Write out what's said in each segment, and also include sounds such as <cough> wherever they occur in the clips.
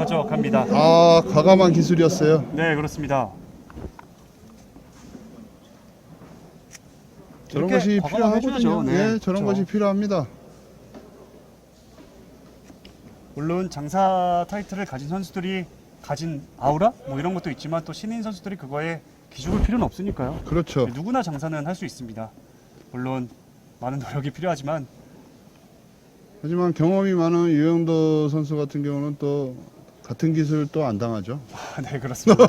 가져갑니다. 아 과감한 기술이었어요. 네, 그렇습니다. 저런 이렇게 것이 과감하게 필요하거든요. 해줘야죠. 네, 네, 저런 그렇죠. 것이 필요합니다. 물론 장사 타이틀을 가진 선수들이 가진 아우라 뭐 이런 것도 있지만 또 신인 선수들이 그거에 기죽을 필요는 없으니까요. 그렇죠. 누구나 장사는 할 수 있습니다. 물론 많은 노력이 필요하지만 하지만 경험이 많은 유영도 선수 같은 경우는 또 같은 기술 또 안 당하죠. 네 그렇습니다.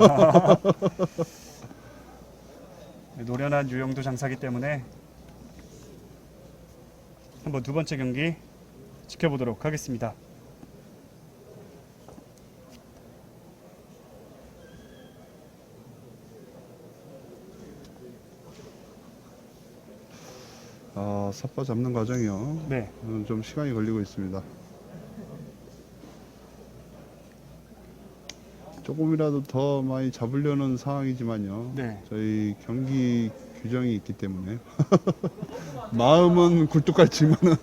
네, <laughs> 노련한 유영도 장사기 때문에 한번 두 번째 경기 지켜보도록 하겠습니다. 아 삿바 잡는 과정이요. 네, 음, 좀 시간이 걸리고 있습니다. 조금이라도 더 많이 잡으려는 상황이지만요. 네, 저희 경기 규정이 있기 때문에 <laughs> 마음은 굴뚝 같지만은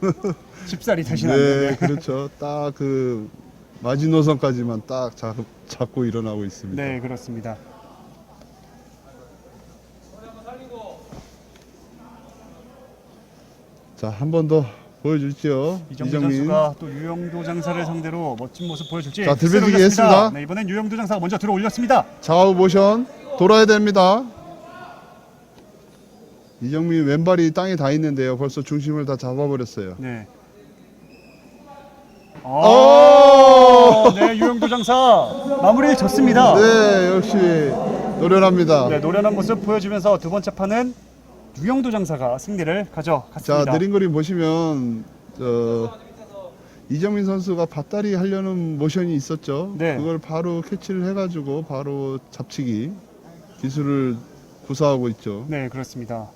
쉽사리 되시는 안네 되네. 그렇죠. 딱 그 마지노선까지만 딱 잡, 잡고 일어나고 있습니다. 네 그렇습니다. 자 한 번 더 보여줄지요. 이정민 선수가 또 유영도 장사를 상대로 멋진 모습 보여줄지 자, 올렸습니다. 했습니다. 네, 이번엔 유영도 장사가 먼저 들어 올렸습니다. 좌우 모션 돌아야 됩니다. 이정민 왼발이 땅에 다 있는데요. 벌써 중심을 다 잡아버렸어요. 네. 오! 아, 네, 유영도 장사 마무리 졌습니다. 네, 역시 노련합니다. 네, 노련한 모습 보여주면서 두 번째 판은 유영도 장사가 승리를 자, 가져갔습니다. 느린 그림 보시면 저 이정민 선수가 밭다리 하려는 모션이 있었죠. 네. 그걸 바로 캐치를 해가지고 바로 잡치기 기술을 구사하고 있죠. 네, 그렇습니다.